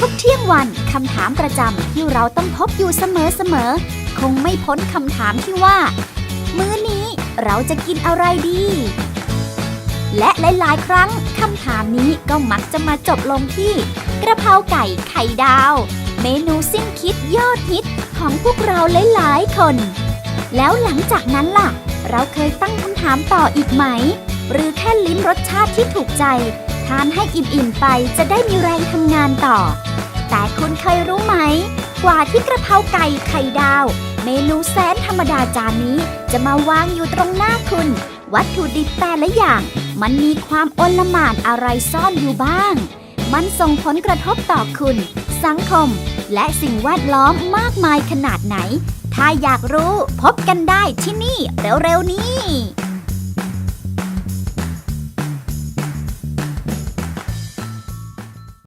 ทุกๆเที่ยงวันคำถามประจำที่เราต้องพบอยู่เสมอๆ คงไม่พ้นคำถามที่ว่า มื้อนี้เราจะกินอะไรดี และหลายๆ ครั้งคำถามนี้ก็มักจะมาจบลงที่ กระเพราไก่ไข่ดาว เมนูสิ้นคิดยอดฮิตของพวกเราหลายๆ คน แล้วหลังจากนั้นล่ะ เราเคยตั้งคำถามต่ออีกไหม หรือแค่ลิ้มรสชาติที่ถูกใจ ทานให้อิ่มๆไปจะได้มีแรงทำงานต่อ แต่คุณเคยรู้ไหม กว่าที่กระเพราไก่ไข่ดาว เมนูแสนธรรมดาจานนี้จะมาวางอยู่ตรงหน้าคุณ วัตถุดิบแต่ละอย่าง มันมีความอนลหมานอะไรซ่อนอยู่บ้าง มันส่งผลกระทบต่อคุณ สังคม และสิ่งแวดล้อมมากมายขนาดไหน ถ้าอยากรู้พบกันได้ที่นี่เร็วๆนี้